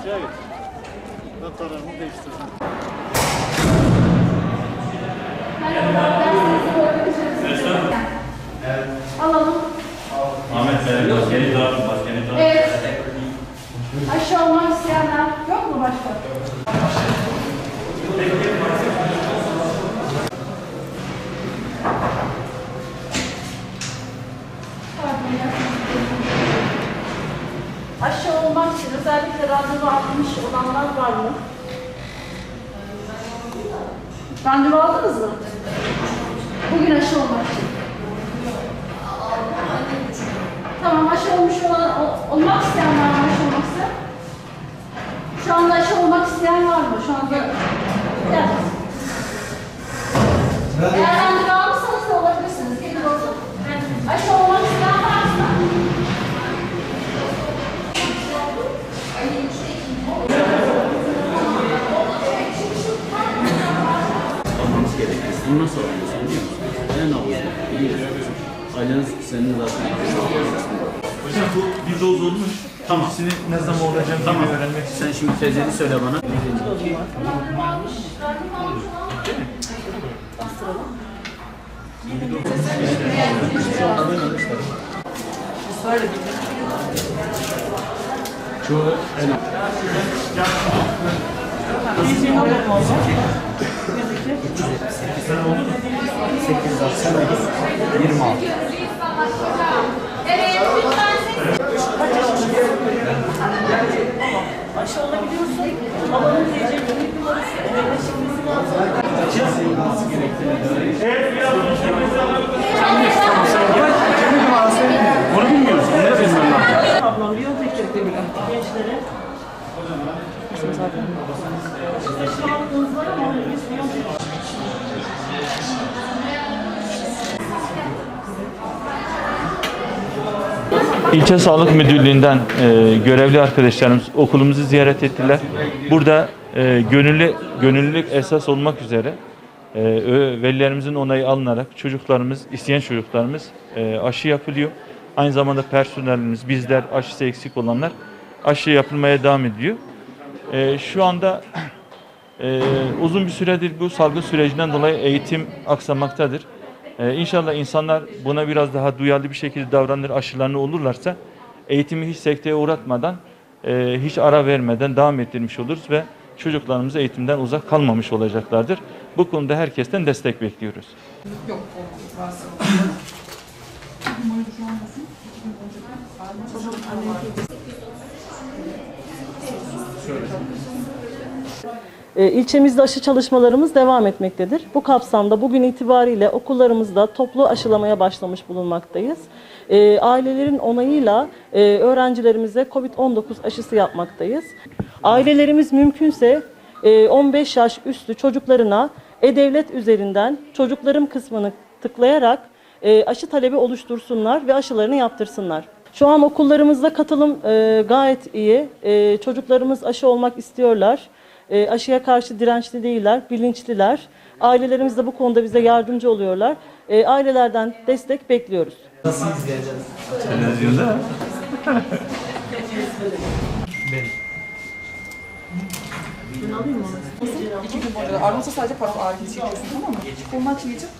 Aşağı. Alalım. Ahmet Bey, maskeni dağıtın, maskeni dağıtın. Evet. Aşı olmak isteyenler yok mu başka? İçin özellikle randevu almış olanlar var mı? Randevu aldınız mı? Bugün aşı olmak için. Tamam aşı olmuş olan, olmak isteyen var mı aşı olmak? Şu anda aşı olmak isteyen var mı? Şu anda Bunu nasıl alıyorsun biliyor musun? En havuzda biliyorsun. Aileniz senin zaten Hocam bu bir doz olmuş. Tamam. İkisini ne zaman olacağını tamam. öğrenmek için. Sen şimdi tezini söyle bana. Randevu almış, randevu almış olan Çoğu en Evet, lütfen Aşı olabiliyorsun. Babanın TC kimlik numarası, ödeme şifresi lazım. Bunu bilmiyoruz. Bunu da bilmem lazım. Ablam Biyontek'te gençlere. Sizde şu an var ama biz Biyontek İlçe Sağlık Müdürlüğü'nden e, görevli arkadaşlarımız okulumuzu ziyaret ettiler. Burada e, gönüllü gönüllülük esas olmak üzere e, velilerimizin onayı alınarak çocuklarımız, isteyen çocuklarımız e, aşı yapılıyor. Aynı zamanda personelimiz, bizler aşısı eksik olanlar aşı yapılmaya devam ediyor. E, şu anda e, uzun bir süredir bu salgın sürecinden dolayı eğitim aksamaktadır. Ee, inşallah insanlar buna biraz daha duyarlı bir şekilde davranır, aşılarını olurlarsa eğitimi hiç sekteye uğratmadan, e, hiç ara vermeden devam ettirmiş oluruz ve çocuklarımız eğitimden uzak kalmamış olacaklardır. Bu konuda herkesten destek bekliyoruz. E, İlçemizde aşı çalışmalarımız devam etmektedir. Bu kapsamda bugün itibariyle okullarımızda toplu aşılamaya başlamış bulunmaktayız. E, ailelerin onayıyla e, öğrencilerimize COVID-19 aşısı yapmaktayız. Ailelerimiz mümkünse e, 15 yaş üstü çocuklarına e-devlet üzerinden çocuklarım kısmını tıklayarak e, aşı talebi oluştursunlar ve aşılarını yaptırsınlar. Şu an okullarımızda katılım e, gayet iyi. E, çocuklarımız aşı olmak istiyorlar. E, aşıya karşı dirençli değiller, bilinçliler. Ailelerimiz de bu konuda bize yardımcı oluyorlar. E, ailelerden destek bekliyoruz. Televizyonda İki gün boyunca da ağrımasa sadece parmak ağrı çekiyorsun tamam mı? Kolunu açmayacağım.